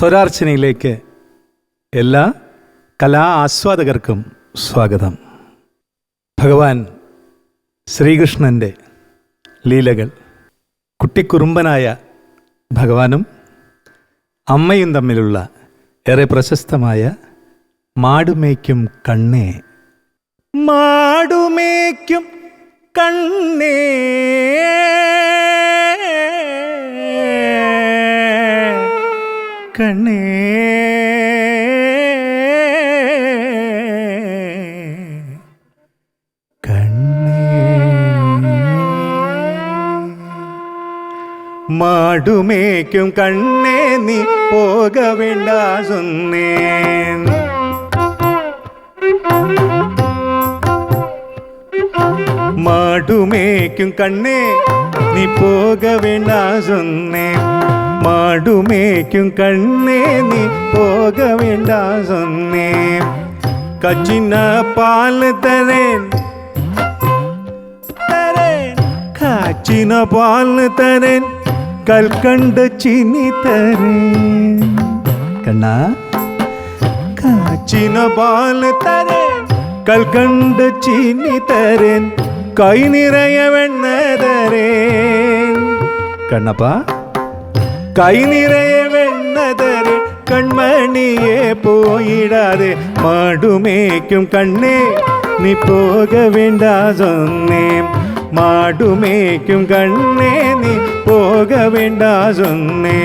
സ്വരാർച്ചനയിലേക്ക് എല്ലാ കലാ ആസ്വാദകർക്കും സ്വാഗതം. ഭഗവാൻ ശ്രീകൃഷ്ണന്റെ ലീലകൾ കുട്ടിക്കുറുമ്പനായ ഭഗവാനും അമ്മയും തമ്മിലുള്ള ഏറെ പ്രശസ്തമായ മാടുമേക്കും കണ്ണേ. മാടുമേക്കും കണ്ണേ. കണ്ണേ. മാടുമേക്കും കണ്ണേ നീ പോക വേണ്ട മാടുമേക്കും കണ്ണേ നീ പോക വേണ്ട மாடுமேய்க்கும் கண்ணே நீ போக வேண்டாம் சொன்னேன் கச்சின பால் தரேன். காச்சின பால் தரேன். கல்கண்ட சீனி தரேன். கண்ணா காச்சின பால் தரேன். கல்கண்ட சீனி தரேன். கை நிறைய வெண்ண தரேன். கண்ணப்பா കൈനിറയെ വെണ്ണതരെ കൺമണിയെ പോയിടാതെ മാടുമേക്കും കണ്ണേ നീ പോക വേണ്ട സൊന്നേ മാടുമേക്കും കണ്ണേ നീ പോക വേണ്ട സൊന്നേ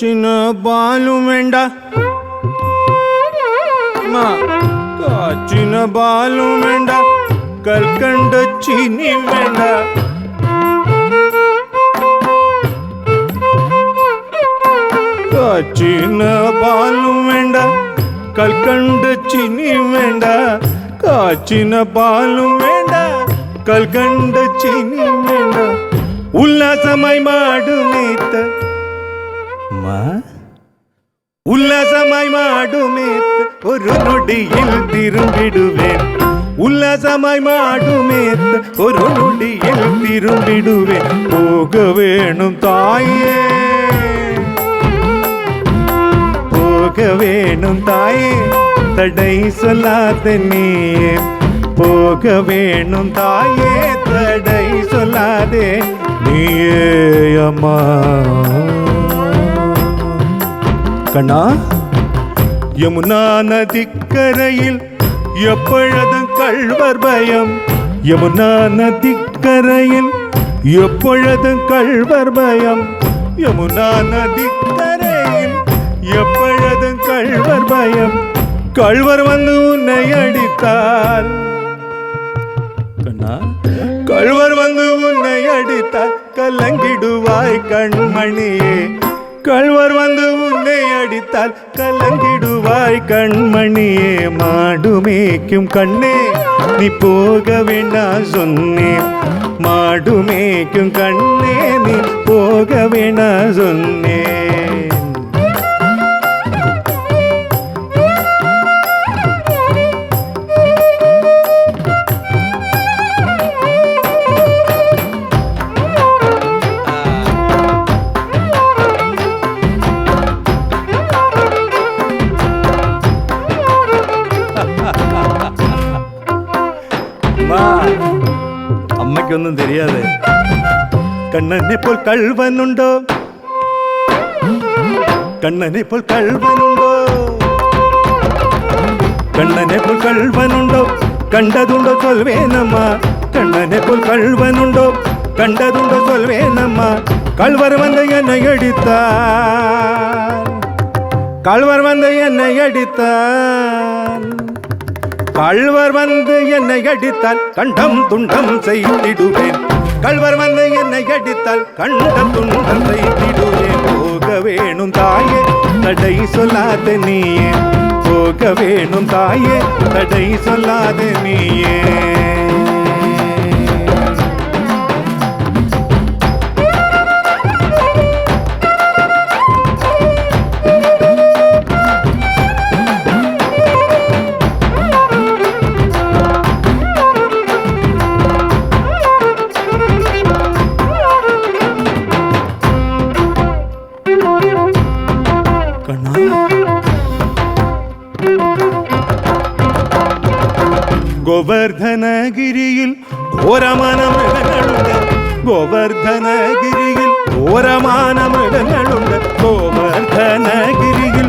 వచ్చిన బాలు మెండ కాచిన బాలు మెండ కల్కండొచ్చిని మెండ కాచిన బాలు మెండ కల్కండొచ్చిని మెండ కాచిన బాలు మెండ కల్కండొచ్చిని మెండ ఉల్లాసమై మాడు నేత பாடுவோமா உல்லாசமாய் மாடுமே ஒரு நொடியில் திரும்பிடுவேன். உல்லாசமாய் மாடுமே ஒரு நொடியில் திரும்பிடுவேன். போக வேணும் தாயே. போக வேணும் தாயே தடை சொல்லாத நீயே. போக வேணும் தாயே தடை சொல்லாதே நீயே அம்மா. கண்ணா. யமுனா நதிக்கரையில் எப்பொழுதும் கள்வர் பயம். யமுனா நதிக்கரையில் எப்பொழுதும் கள்வர் பயம். யமுனா நதிக்கரையில் எப்பொழுதும் கள்வர் பயம். கள்வர் வந்து உன்னை அடித்தால். கண்ணா. கள்வர் வந்து உன்னை அடித்தால் கலங்கிடுவாய் கண்மணியே. கள்வர் வந்து உன்னை அடித்தால் கலங்கிடுவாய். கண்மணியே மாடு மேய்க்கும் கண்ணே நீ போக வேண்டாம் சொன்னேன் மாடு மேய்க்கும் கண்ணே நீ போக வேண்டாம் சொன்னேன் കണ്ണനെ പോൽ കൾവനുണ്ടോ കണ്ണനെ പോൽ കൾവനുണ്ടോ കണ്ണനെ പോൽ കൾവനുണ്ടോ കണ്ടതുണ്ടോ ചൊൽവേനമ്മ കണ്ണനെ പോൽ കൾവനുണ്ടോ കണ്ടതുണ്ടോ ചൊൽവേനമ്മ കൾവർ വന്ന് എന്നെ അടിത്താൻ കൾവർ വന്ന് എന്നെ അടിത്താൻ கள்வர் வந்து என்னை அடித்தால் கண்டம் துண்டம் செய்திடுவேன் கள்வர் வந்து என்னை அடித்தால் கண்ட துன்பத்தை திடுவேன் போக வேணும் தாயே தடை சொல்லாத நீயே. போக வேணும் தாயே தடை சொல்லாத நீயே. ഗോവർദ്ധനഗിരിയിൽ ഘോരമാനമൃഗങ്ങളുണ്ട്. ഗോവർദ്ധനഗിരിയിൽ ഘോരമാനമൃഗങ്ങളുണ്ട്. ഗോവർദ്ധനഗിരിയിൽ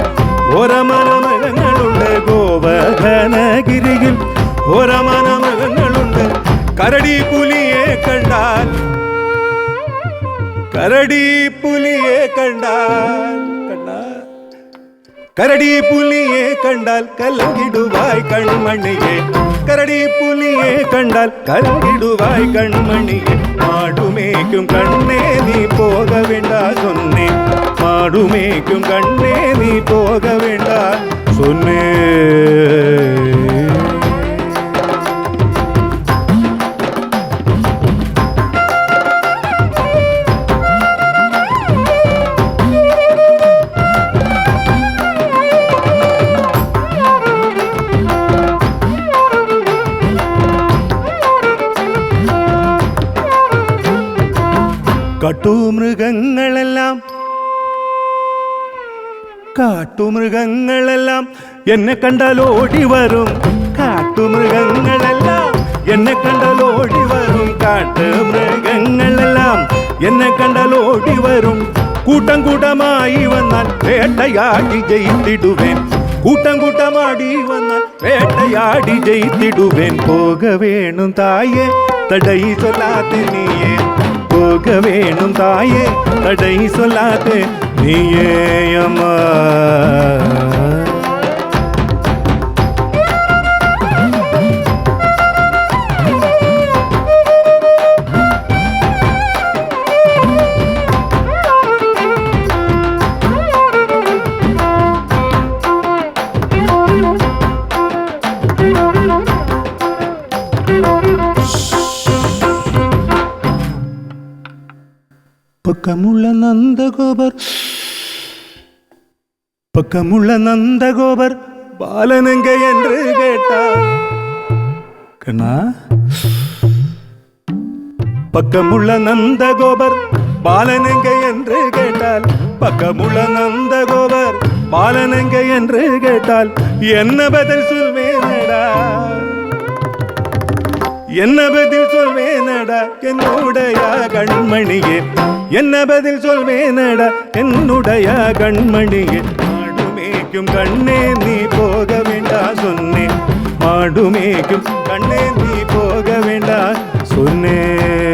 ഘോരമാനമൃഗങ്ങളുണ്ട്. ഗോവർദ്ധനഗിരിയിൽ ഘോരമാനമൃഗങ്ങളുണ്ട്. കരടി പുലിയെ കണ്ടാൽ കരടി പുലിയെ കണ്ടാൽ കരടി പുലിയെ കണ്ടാൽ കലങ്കിടുവായ് കൺമണിയെ കരടി പുലിയെ കണ്ടാൽ കലങ്കിടുവായ് കൺമണിയെ മാടുമേക്കും കണ്ണേ നീ പോക വേണ്ട സൊന്നേ മാടുമേക്കും കണ്ണേ നീ പോക വേണ്ട സൊന്നേ കാട്ടുമൃഗങ്ങളെല്ലാം കാട്ടുമൃഗങ്ങളെല്ലാം എന്നെ കണ്ടാൽ ഓടി വരും. കാട്ടുമൃഗങ്ങളെല്ലാം എന്നെ കണ്ടാൽ ഓടി വരും. കാട്ടുമൃഗങ്ങളെല്ലാം എന്നെ കണ്ടാൽ ഓടി വരും. കൂട്ടം കൂട്ടമായി വന്നാൽ വേട്ടയാടി ജയിത്തിടുവേൻ. കൂട്ടം കൂട്ടമാടി വന്നാൽ വേട്ടയാടി ജയിത്തിടുവേൻ. പോക വേണം തായേ തടയി ചൊല്ലാതെ നീയേ. போக வேணும் தாயே தடை சொல்லாது நீயே அம்மா. పక్కముళ్ళ నందగోబర్ பக்கமுள்ள நந்தகோபர் பாலனுங்க என்று கேட்டார். கண்ணா. பக்கமுள்ள நந்தகோபர் பாலனுங்க என்று கேட்டால் பக்கமுள்ள நந்தகோபர் பாலனுங்க என்று கேட்டால் என்ன பதில் சொல்வேனடா? என்ன பதில் சொல்வேனடா? என்னுடைய கண்மணியே. என்ன பதில் சொல்வேனடா என்னுடைய கண்மணியே மாடுமேக்கும் கண்ணே நீ போக வேண்டா சொன்னேன். மாடுமேக்கும் கண்ணே நீ போக வேண்டா சொன்னேன்.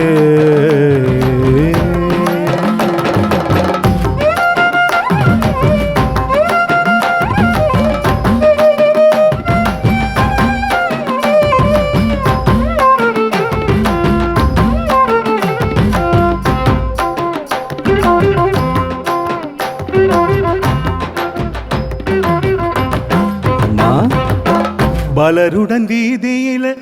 பலருடன் வீதியில.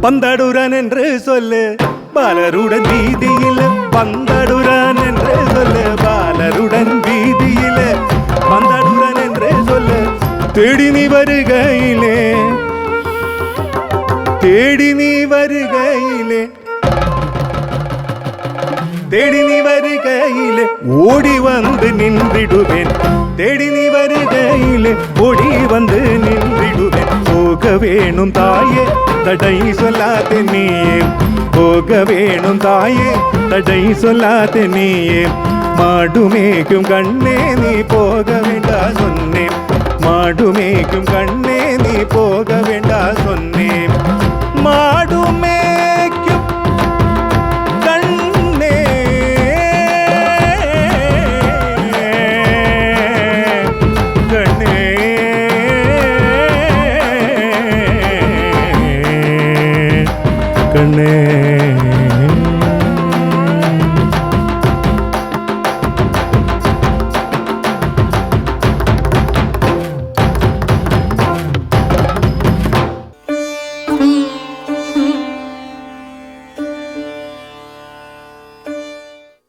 பந்தடுரன் என்று சொல்லு பாலருடன் வீதியில. பந்தடுரன் என்று சொல்லு பாலருடன் வீதியில. பந்தடுரன் என்று சொல்லு தேடி நீ வருகையிலே. தேடி நீ வருகையிலே. தேடி நீ வருகையிலே. ஓடி வந்து நின்றிடுவேன். தேடி நீ வருகையிலே. ஓடி வந்து நின்றிடுவேன். போக வேணும் தாயே தடை சொல்லாதே நீயே. போக வேணும் தாயே தடை சொல்லாதே நீயே. மாடுமேக்கும் கண்ணே நீ போக வேண்டா சொன்னேன். மாடுமேக்கும் கண்ணே நீ போக வேண்டா சொன்னேன். ಮಾಡ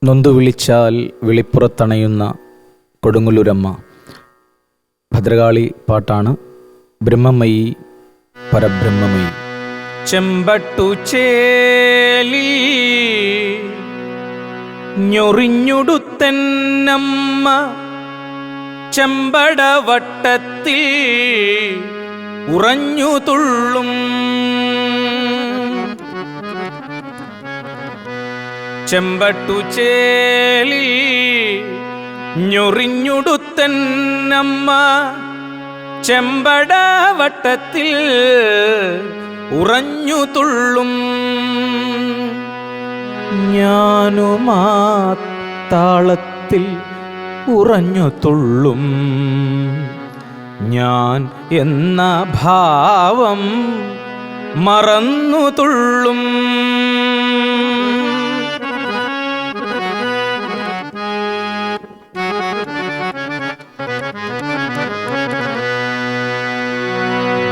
നൊന്തു വിളിച്ചാൽ വിളിപ്പുറത്തണയുന്ന കൊടുങ്ങല്ലൂരമ്മ. ഭദ്രകാളി പാട്ടാണ്. ബ്രഹ്മമയി പരബ്രഹ്മമയി. ചെമ്പട്ടു ചേലി ഞൊറിഞ്ഞുടുത്തന്നമ്മ ചെമ്പടവട്ടത്തിൽ ഉറഞ്ഞു തുള്ളും ചെമ്പട്ടു ചേലി ഞൊറിഞ്ഞുടുത്തന്നമ്മ ചെമ്പടവട്ടത്തിൽ ഉറഞ്ഞു തുള്ളും. ഞാനുമാ താളത്തിൽ ഉറഞ്ഞു തുള്ളും. ഞാൻ എന്ന ഭാവം മറന്നു തുള്ളും.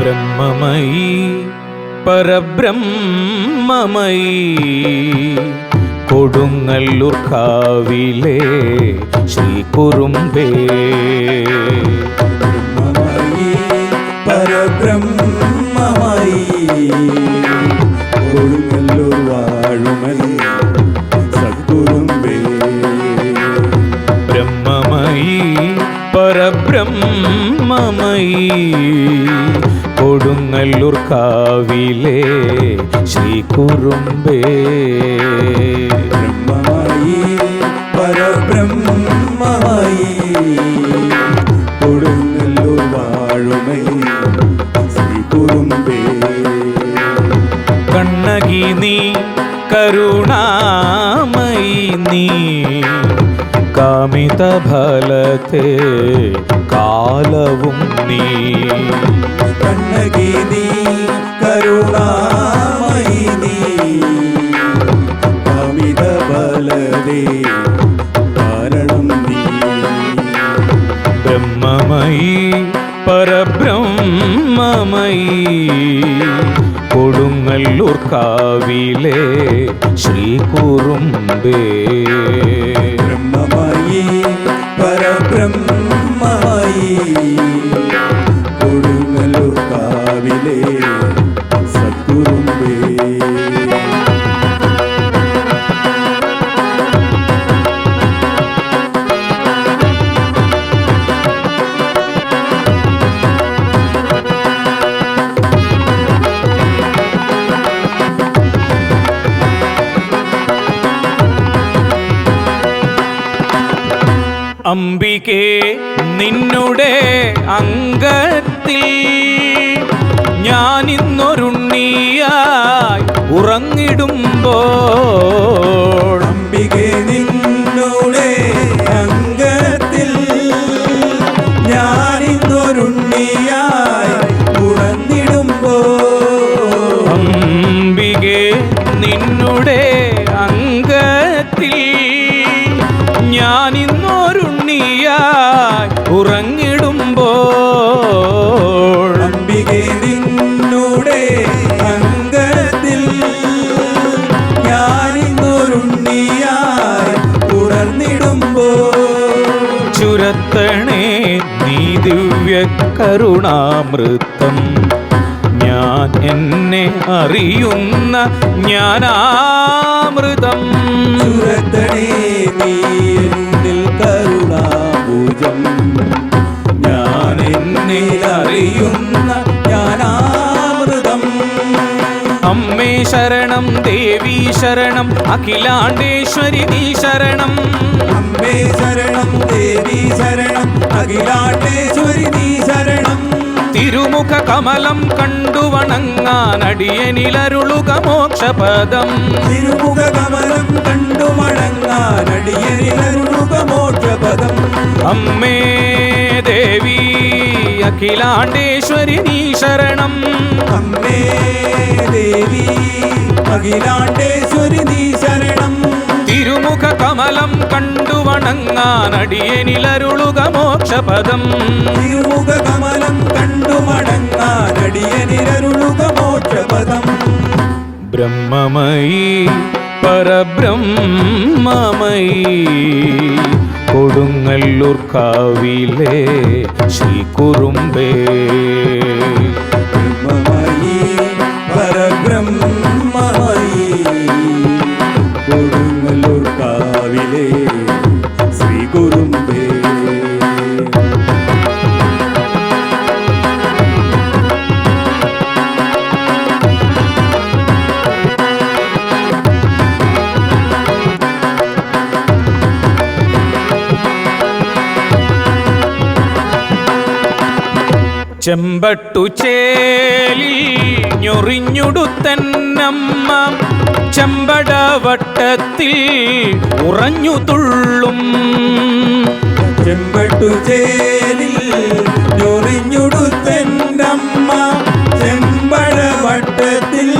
ബ്രഹ്മമയി പരബ്രഹ്മമയി. കൊടുങ്ങല്ലൂർ കാവിലെ ശ്രീ കുറുമ്പേ ബ്രഹ്മമായി പരബ്രഹ്മമായി. കൊടുങ്ങല്ലൂർ കുറുമ്പേ ബ്രഹ്മമയി പരബ്രഹ്മമയി. കൊടുങ്ങല്ലൂർ കാവിലെ ശ്രീ കുറുമ്പേ ബ്രഹ്മമയി പരബ്രഹ്മമായി. നിന്നുടെ അംഗത്തിൽ ഞാനിന്നൊരുണ്ണിയായി ഉറങ്ങിടുമ്പോൾ അംബികെ നിന്നോടെ ദിവ്യ കരുണാമൃതം. ഞാൻ എന്നെ അറിയുന്ന ജ്ഞാനാമൃതം. കരുണാഭുജം ഞാൻ എന്നെ അറിയുന്ന ജ്ഞാനാമൃതം. അമ്മേ ശരണം ദേവി ശരണം. അഖിലാണ്ടേശ്വരി നീ ശരണം. അമ്മേ ശരണം ദേവി ശരണം. അഖിലാണ്ടേശ്വരി നീ ശരണം. തിരുമുഖ കമലം കണ്ടു വണങ്ങാൻ അടിയനിലരുളുക മോക്ഷപദം. തിരുമുഖ കമലം കണ്ടു മടങ്ങാനടിയനിലരുളുക മോക്ഷപദം. അമ്മേ ദേവി അഖിലാണ്ടേശ്വരി നീ ശരണം. അമ്മേ ദേവി അഖിലാണ്ടേശ്വരി നീ ശരണം. തിരുമുഖ കമലം കണ്ടു വണങ്ങാൻ അടിയനിലരുളുക മോക്ഷപദം. തിരുമുഖ കമലം കണ്ടു മടങ്ങാനടിയനിരരുളുക മോക്ഷപദം. ബ്രഹ്മമയി പരബ്രഹ്മമയി കൊടുങ്ങല്ലൂർ കാവിലെ ശ്രീ കുറുമ്പേ ചെമ്പട്ടു ചേലിൽ ഞൊറിഞ്ഞുടുത്തന്നമ്മ ചെമ്പടവട്ടത്തിൽ ഉറഞ്ഞു തുള്ളും. ചെമ്പട്ടു ചേലിൽ ഞൊറിഞ്ഞുടുത്തന്നമ്മ ചെമ്പട വട്ടത്തിൽ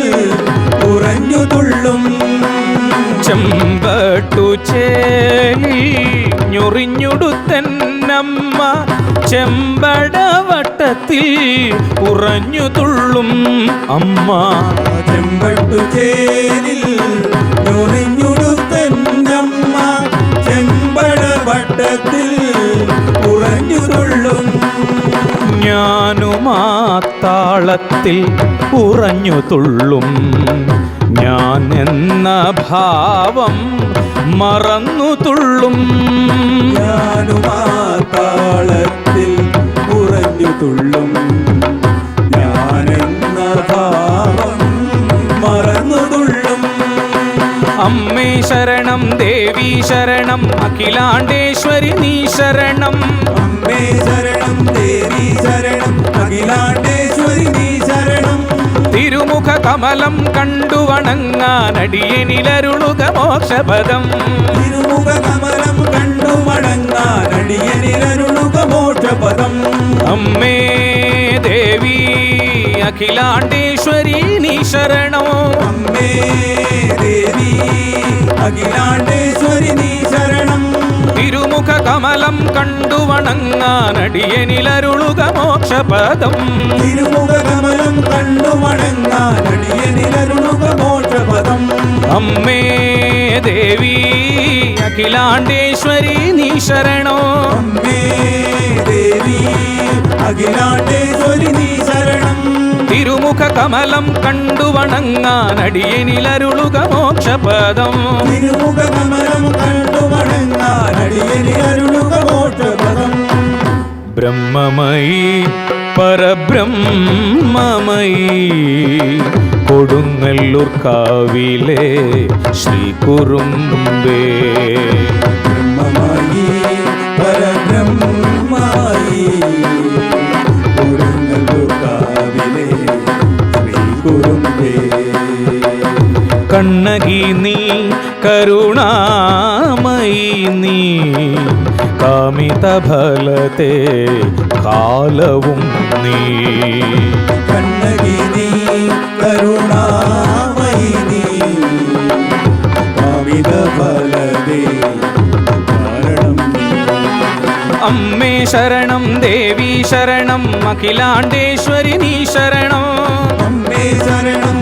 ഉറഞ്ഞു തുള്ളും. ചെമ്പട്ടു ചേലിൽ ഞൊറിഞ്ഞുടുത്തന്നമ്മ ചെമ്പടവട്ടത്തിൽ ഉറഞ്ഞു തുള്ളും അമ്മ. ചെമ്പട്ടു ചേരിൽ ഞൊറിഞ്ഞുടുത്തെന്റമ്മ ചെമ്പടവട്ടത്തിൽ ഉറഞ്ഞു തുള്ളും. ഞാനുമാ താളത്തിൽ ഉറഞ്ഞു തുള്ളും. ഞാൻ എന്ന ഭാവം മറന്നു തുള്ളും. ഞാനുമാളത്തിൽ ഉറഞ്ഞു തുള്ളും. ഭാവം മറന്നു തുള്ളും. അമ്മേ ശരണം ദേവി ശരണം അഖിലാണ്ടേശ്വരി നീ ശരണം. അമ്മേ ശരണം ദേവി ശരണം അഖിലാണ്ടേശ്വരി നീ ശരണം. തിരുമുഖ കമലം കണ്ടു വണങ്ങാൻ അടിയനിലരുളുക മോക്ഷപദം. തിരുമുഖ കമലം കണ്ടു മടങ്ങാൻ അടിയനിലരുളുക മോക്ഷപദം. അമ്മേ ദേവി അഖിലാണ്ടേശ്വരി നീ ശരണം. അമ്മേ ദേവി അഖിലാണ്ടേശ്വരി നീ ശരണം. തിരുമുഖ കമലം കണ്ടു വണങ്ങാൻ അടിയനിലരുളുക മോക്ഷപദം. തിരുമുഖ കമലം കണ്ടു മടങ്ങാൻ അടിയനിലരുളുക മോക്ഷപദം. അമ്മേ ദേവി അഖിലാണ്ടേശ്വരി നീ ശരണോ? അമ്മേ ദേവി അഖിലാണ്ടേശ്വരി നീ ശരണം. തിരുമുഖ കമലം കണ്ടു വണങ്ങാൻ അടിയനിലരുളുക മോക്ഷപദം. തിരുമുഖ കമലം കണ്ടു മോക്ഷപദം ബ്രഹ്മമയി പരബ്രഹ്മമയി. കൊടുങ്ങല്ലൂർ കാവിലെ ശ്രീ കുറുമ്പേ ബ്രഹ്മമായി പരബ്രഹ്മമായി. കൊടുങ്ങല്ലൂർ കാവിലെ ശ്രീ കുറുമ്പേ കണ്ണകി നീ കരുണാമയി നീ കാമിത ഫലത്തെ കാലവും നീ. കണ്ണകി നീ കരുണാമയി നീ അമിത ഫലതേ കാരണം അമ്മേ ശരണം ദേവി ശരണം അഖിലാണ്ടേശ്വരി നീ ശരണം. അമ്മേ ശരണം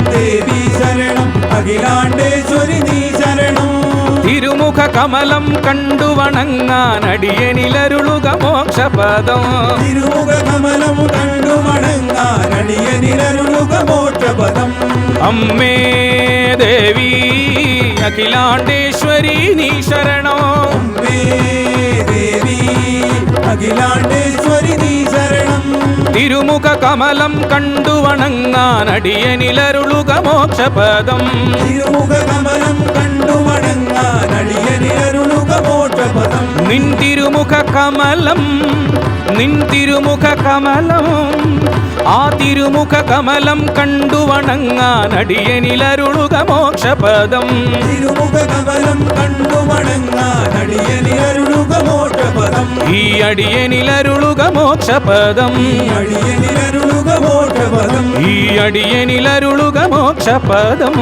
തിരുമുഖ കമലം കണ്ടു വണങ്ങാൻ അടിയനിലരുളുക മോക്ഷപദം. തിരുമുഖ കമലം കണ്ടു മടങ്ങാൻ അടിയനിലരുളുക മോക്ഷപദം. അമ്മേ ദേവി അഖിലാണ്ടേശ്വരി നീ ശരണോ. അമ്മേ അഖിലാണ്ടേശ്വരി നീ ശരണം തിരുമുഖ കമലം കണ്ടു വണങ്ങാൻ അടിയനിലരുളുക മോക്ഷപദം തിരുമുഖ കമലം കണ്ടു വണങ്ങാൻ അടിയനിലരുളുക മോക്ഷപദം നിൻ തിരുമുഖ കമലം നിൻ തിരുമുഖ കമലം ആ തിരുമുഖ കമലം കണ്ടു വണങ്ങാൻ അടിയനിലരുളുക മോക്ഷപദം തിരുമുഖ കമലം കണ്ടു വണങ്ങാൻ അടിയനിലരുളുക ഈ അടിയനിലരുളുക മോക്ഷപദം ഈ അടിയനിലരുളുക മോക്ഷപദം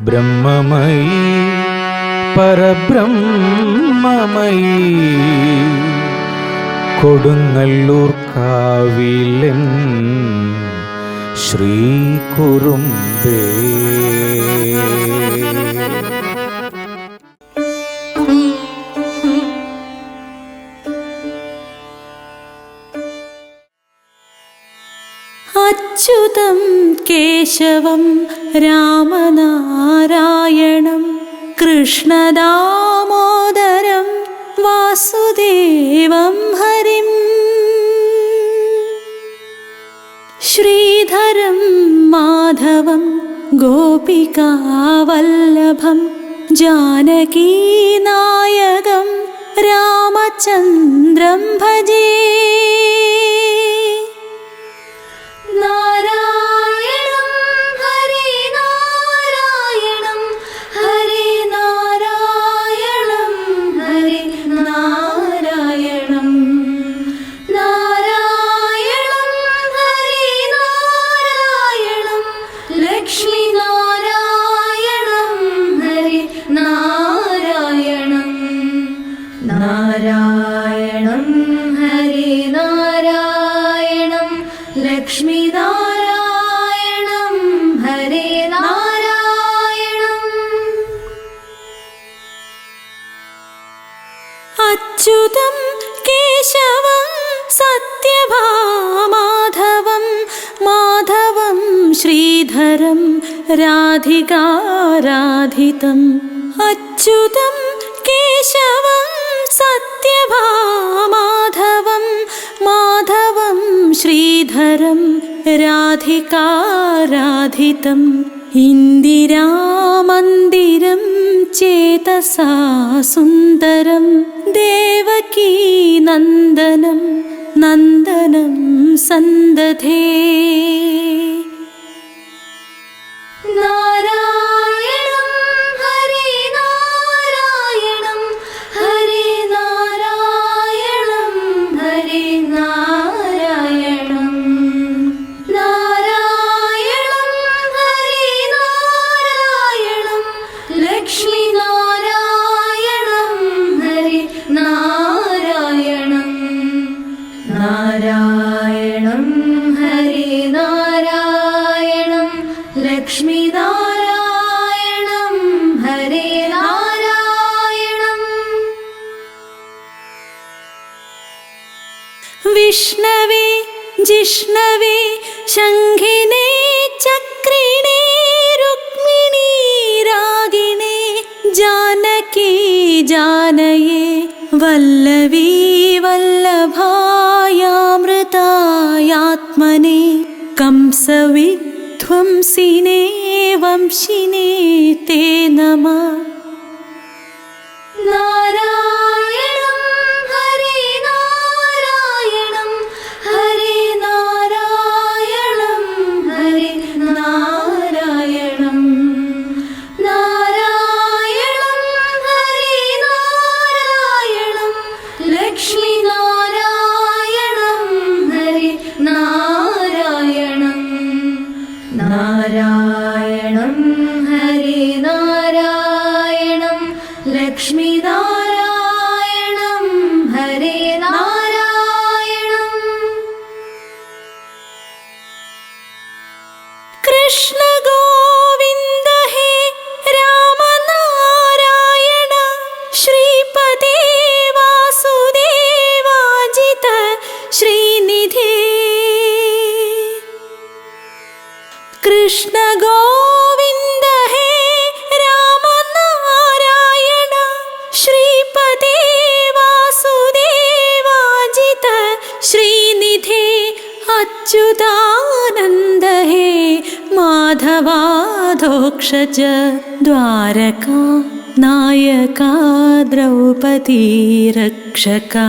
ബ്രഹ്മമയി പരബ്രഹ്മമയി. കൊടുങ്ങല്ലൂർ കാവിലൻ ശ്രീ അച്യുതം കേശവം രാമനാരായണം കൃഷ്ണദാമോദരം വാസുദേവം ഹരിം. ശ്രീധരം മാധവം ഗോപികാവല്ലഭം ജാനകീനായകം രാമചന്ദ്രം നാരായണം ഹരി നാരായണം ലക്ഷ്മി നാരായണം ഹരി നാരായണം. അച്യുതം കേശവം സത്യഭാമാധവം മാധവം ശ്രീധരം രാധികാരാധിതം. അച്യുതം കേശവം സത്യഭാമാധവം മാധവം ശ്രീധരം രാധികാരാധിതം ഇന്ദിരാമന്ദിരം ചേതസാ സുന്ദരം ദേവകീ നന്ദനം നന്ദനം സന്ദധേ विष्णवे शङ्घिने चक्रिणे रुक्मिणी रागिणे जानकी जानये वल्लवी वल्लभायामृतायात्मने कंसविध्वंसिने वंशिने ते नमः। നാരായണം च द्वारका नायका द्रौपदी रक्षका।